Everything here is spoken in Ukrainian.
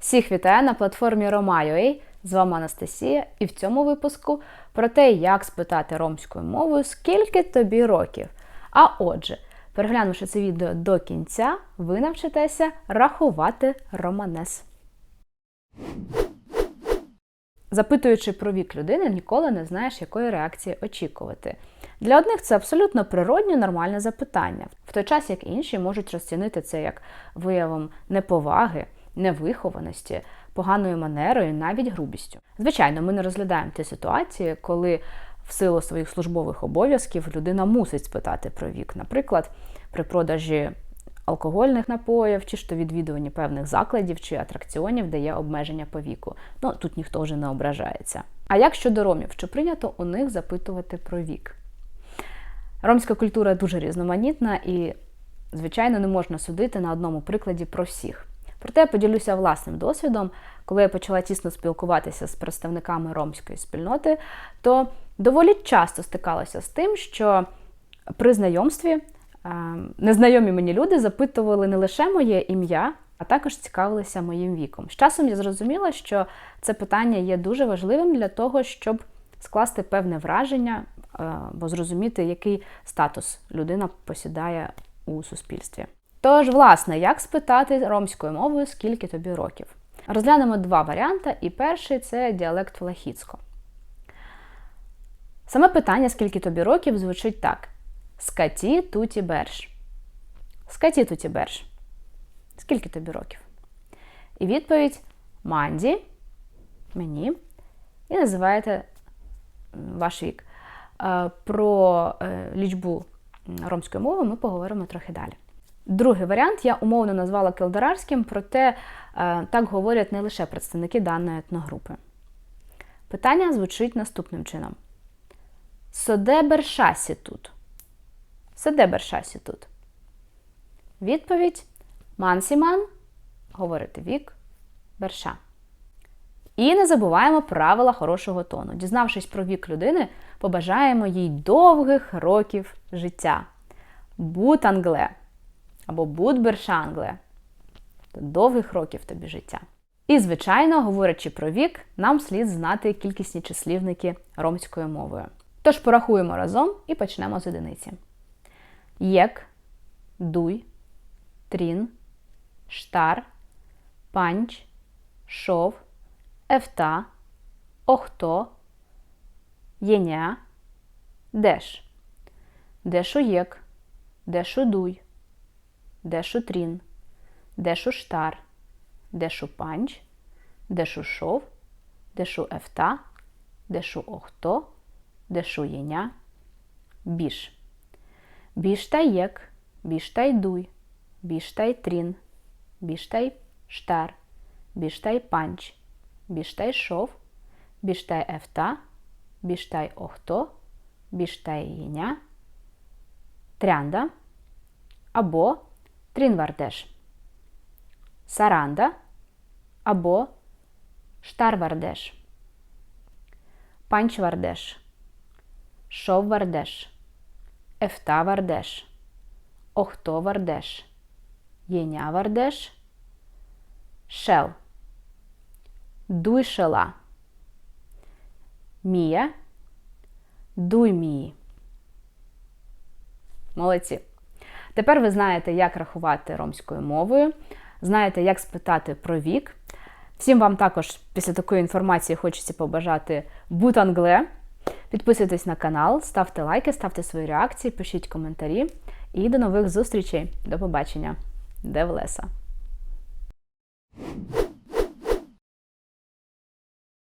Всіх вітаю на платформі Roma.ua. З вами Анастасія, і в цьому випуску про те, як спитати ромською мовою, скільки тобі років. А отже, переглянувши це відео до кінця, ви навчитеся рахувати романес. Запитуючи про вік людини, ніколи не знаєш, якої реакції очікувати. Для одних це абсолютно природне, нормальне запитання, в той час як інші можуть розцінити це як виявом неповаги, невихованості, поганою манерою, навіть грубістю. Звичайно, ми не розглядаємо ті ситуації, коли в силу своїх службових обов'язків людина мусить спитати про вік. Наприклад, при продажі алкогольних напоїв, чи ж то відвідуванні певних закладів чи атракціонів, де є обмеження по віку. Ну тут ніхто вже не ображається. А як щодо ромів, чи прийнято у них запитувати про вік? Ромська культура дуже різноманітна і, звичайно, не можна судити на одному прикладі про всіх. Проте я поділюся власним досвідом, коли я почала тісно спілкуватися з представниками ромської спільноти, то доволі часто стикалася з тим, що при знайомстві е, незнайомі мені люди запитували не лише моє ім'я, а також цікавилися моїм віком. З часом я зрозуміла, що це питання є дуже важливим для того, щоб скласти певне враження або зрозуміти, який статус людина посідає у суспільстві. Тож, власне, як спитати ромською мовою, скільки тобі років? Розглянемо два варіанти, і перший це діалект Влахіцько. Саме питання, скільки тобі років, звучить так: Скаті туті берш. Скаті туті берш. Скільки тобі років? І відповідь Манді, мені, і називаєте ваш вік. Про лічбу ромської мови ми поговоримо трохи далі. Другий варіант я умовно назвала келдерарським, проте так говорять не лише представники даної етногрупи. Питання звучить наступним чином: Соде бершасі тут. Соде бершасі тут. Відповідь Мансіман говорити вік берша. І не забуваємо правила хорошого тону. Дізнавшись про вік людини, побажаємо їй довгих років життя. Будь англе або будь бершангле. Довгих років тобі життя. І, звичайно, говорячи про вік, нам слід знати кількісні числівники ромською мовою. Тож порахуємо разом і почнемо з одиниці. Єк, дуй, трін, штар, панч, шов, ефта, охто, єня, деш. Дешу єк, дешу дуй, дешу трін, дешу штар, дешу панч, дешу шов, дешу ефта, дешу охто, дешу єня, біш. Біш та єк, біш та й дуй, біш та трін, біш штар, біш та й панч, біш шов, біш та й ефта, біш охто, біш єня, трянда. Або трінвардеш, саранда або штарвардеш, панчвардеш, шоввардеш, ефтавардеш, охтовардеш, єнявардеш, шел, дуйшела, мія, дуймії. Молодці! Тепер ви знаєте, як рахувати ромською мовою, знаєте, як спитати про вік. Всім вам також після такої інформації хочеться побажати бутангле. Підписуйтесь на канал, ставте лайки, ставте свої реакції, пишіть коментарі. І до нових зустрічей. До побачення. Де в леса!